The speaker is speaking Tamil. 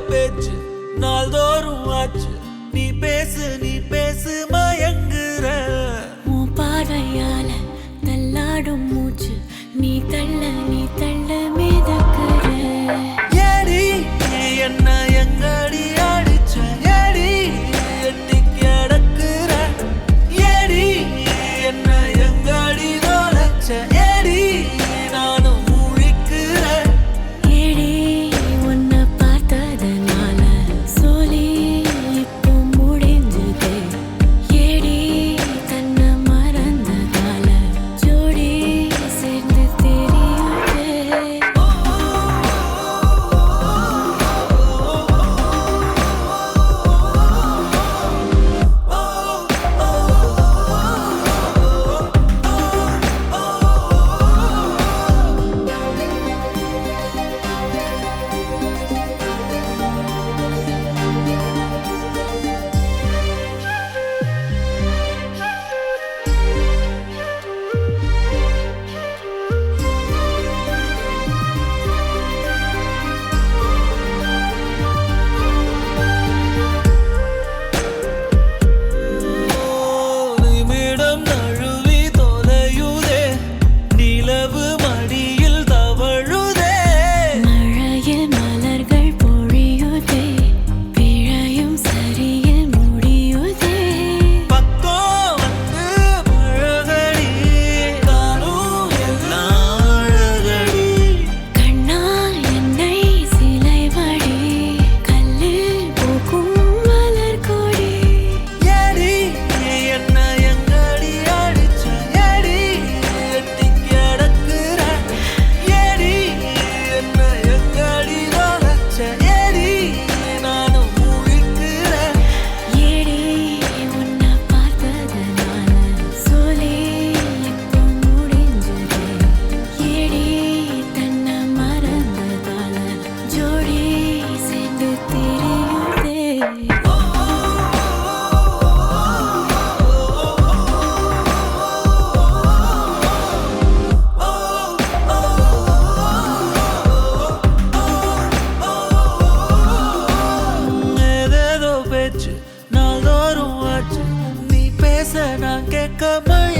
பேச்சு நாள்தோறும் ஆச்சு. நீ பேசு நீ பேசு மயங்குற. உன் பார்வையால தள்ளாடும் மூச்சு நீ தள்ள mây.